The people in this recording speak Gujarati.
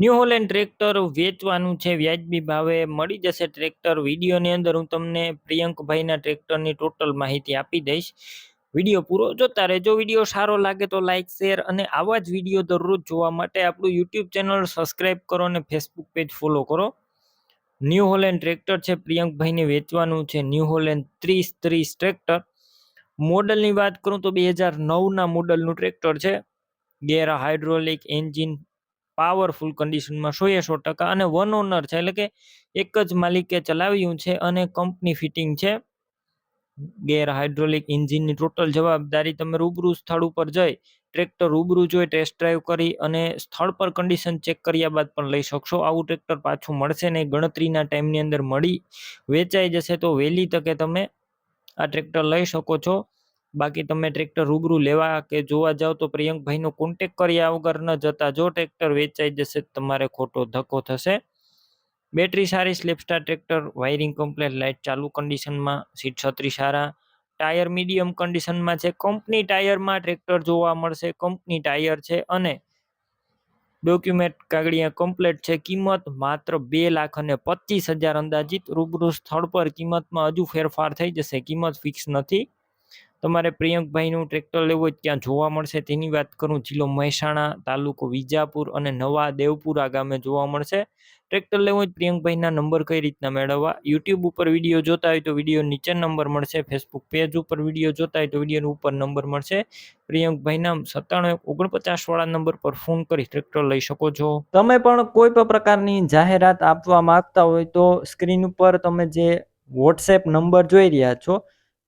ન્યૂ હોલેન્ડ ટ્રેક્ટર વેચવાનું છે, વ્યાજબી ભાવે મળી જશે ટ્રેક્ટર વિડીયોની અંદર હું તમને પ્રિયંકભાઈના ટ્રેક્ટરની ટોટલ માહિતી આપી દઈશ. વીડિયો પૂરો જોતા રહેજો. વીડિયો સારો લાગે તો લાઇક શેર અને આવા જ વીડિયો દરરોજ જોવા માટે આપણું યુટ્યુબ ચેનલ સબસ્ક્રાઇબ કરો અને ફેસબુક પેજ ફોલો કરો. ન્યૂ હોલેન્ડ ટ્રેક્ટર છે, પ્રિયંકભાઈને વેચવાનું છે ન્યૂ હોલેન્ડ ત્રીસ ત્રીસ ટ્રેક્ટર મોડલની વાત કરું તો બે હજાર નવના મોડલનું ટ્રેક્ટર છે. ગેર હાઇડ્રોલિક એન્જિન પાવરફુલ કન્ડિશનમાં સો એ સો ટકા અને વન ઓનર છે, એટલે કે એક જ માલિકે ચલાવ્યું છે અને કંપની ફિટિંગ છે. ગેર હાઇડ્રોલિક એન્જિનની ટોટલ જવાબદારી તમે રૂબરૂ સ્થળ ઉપર જઈ ટ્રેક્ટર રૂબરૂ જોઈ ટેસ્ટ ડ્રાઈવ કરી અને સ્થળ પર કન્ડિશન ચેક કર્યા બાદ પણ લઈ શકશો. આવું ટ્રેક્ટર પાછું મળશે નહીં, ગણતરીના ટાઈમની અંદર મળી વેચાઈ જશે તો વહેલી તકે તમે આ ટ્રેક્ટર લઈ શકો છો. બાકી તમે ટ્રેક્ટર રૂબરૂ લેવા કે જોવા જાઓ તો પ્રિયંકભાઈનો કોન્ટેક કર્યા વગર ન જતા જો ટ્રેક્ટર વેચાઈ જશે તમારે ખોટો ધક્કો થશે. બેટરી સારી, સ્લેપસ્ટાર ટ્રેક્ટર વાયરિંગ કમ્પ્લેટ લાઇટ ચાલુ કન્ડિશનમાં સીટ છત્રી સારા, ટાયર મીડિયમ કન્ડિશનમાં છે. કંપની ટાયરમાં ટ્રેક્ટર જોવા મળશે કંપની ટાયર છે અને ડોક્યુમેન્ટ કાગળિયા કમ્પ્લેટ છે. કિંમત માત્ર બે લાખ અને પચીસ હજાર અંદાજિત. રૂબરૂ સ્થળ પર કિંમતમાં હજુ ફેરફાર થઈ જશે. કિંમત ફિક્સ નથી. તમારે પ્રિયંકભાઈનું ટ્રેક્ટર લેવું હોય ત્યાં જોવા મળશે. તેની વાત કરું, જિલ્લો મહેસાણા તાલુકો વિજાપુર અને નવા દેવપુરા ગામે જોવા મળશે. ટ્રેક્ટર લેવું હોય પ્રિયંકભાઈના નંબર કઈ રીતના મેળવવા? યુટ્યુબ ઉપર વીડિયો જોતા હોય તો વીડિયો નીચે નંબર મળશે. ફેસબુક પેજ ઉપર વીડિયો જોતા હોય તો વીડિયો ઉપર નંબર મળશે. પ્રિયંકભાઈના સત્તાણું ઓગણપચાસ વાળા નંબર પર ફોન કરી ટ્રેક્ટર લઈ શકો છો. તમે પણ કોઈ પણ પ્રકારની જાહેરાત આપવા માંગતા હોય તો સ્ક્રીન ઉપર તમે જે વોટ્સએપ નંબર જોઈ રહ્યા છો